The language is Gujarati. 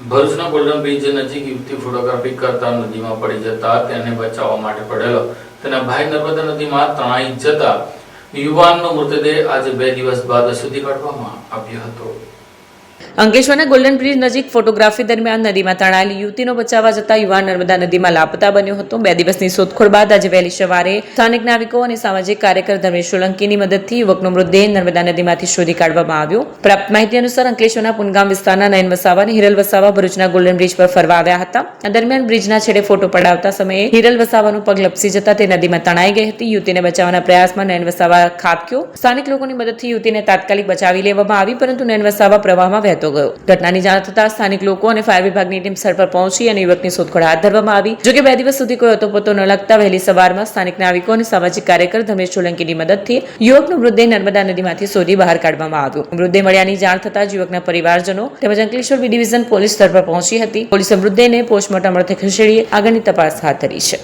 ભરૂચના ગોલ્ડન બ્રિજ નજીક યુવતી ફોટોગ્રાફી કરતા નદીમાં પડી જતા તેને બચાવવા માટે પડેલો. તેના ભાઈ નર્મદા નદીમાં તણાઈ જતા યુવાનનો મૃતદેહ આજે બે દિવસ બાદ સુધી કાઢવામાં આવ્યો હતો. અંકલેશ્વરના ગોલ્ડન બ્રિજ નજીક ફોટોગ્રાફી દરમિયાન નદીમાં તણાયેલી યુવતીનો બચાવવા જતા યુવાન નર્મદા નદીમાં લાપતા બન્યો હતો. બે દિવસની શોધખોળ બાદ આજે વહેલી સવારે સ્થાનિક નાવિકો અને સામાજિક કાર્યકર ધર્મેશ સોલંકીની મદદથી યુવકનો મૃતદેહ નર્મદા નદીમાંથી શોધી કાઢવામાં આવ્યો. પ્રાપ્ત માહિતી અનુસાર અંકલેશ્વરના પુનગામ વિસ્તારના નયન વસાવા અને હિરલ વસાવા ભરૂચના ગોલ્ડન બ્રિજ પર ફરવા આવ્યા હતા. આ દરમિયાન બ્રિજના છેડે ફોટો પડાવતા સમયે હિરલ વસાવાનું પગ લપસી જતા તે નદીમાં તણાઈ ગઈ હતી. યુવતીને બચાવવાના પ્રયાસમાં નયન વસાવા ખાબક્યો. સ્થાનિક લોકોની મદદથી યુવતીને તાત્કાલિક બચાવી લેવામાં આવી, પરંતુ નયન વસાવા પ્રવાહમાં વહેતો ગયો ઘટનાની જાણ થતાં સ્થાનિક લોકો અને ફાયર વિભાગની ટીમ સ્થળ પર પહોંચી અને યુવકની શોધખોળ હાથ ધરવામાં આવી. જોકે બે દિવસ સુધી કોઈ અતોપતો ન લાગતા વહેલી સવારમાં સ્થાનિક નાવિકો અને સામાજિક કાર્યકર ધર્મેશ સોલંકીની મદદથી યુવકનો મૃતદેહ નર્મદા નદીમાંથી શોધી બહાર કાઢવામાં આવ્યો. મૃતદેહ મળ્યાની જાણ થતાં જ યુવકના પરિવારજનો તેમજ અંકલેશ્વર બી ડિવિઝન પોલીસ સ્થળ પર પહોંચી હતી. પોલીસે મૃતદેહને પોસ્ટમોર્ટમ અર્થે ખસેડી આગળની તપાસ હાથ ધરી છે.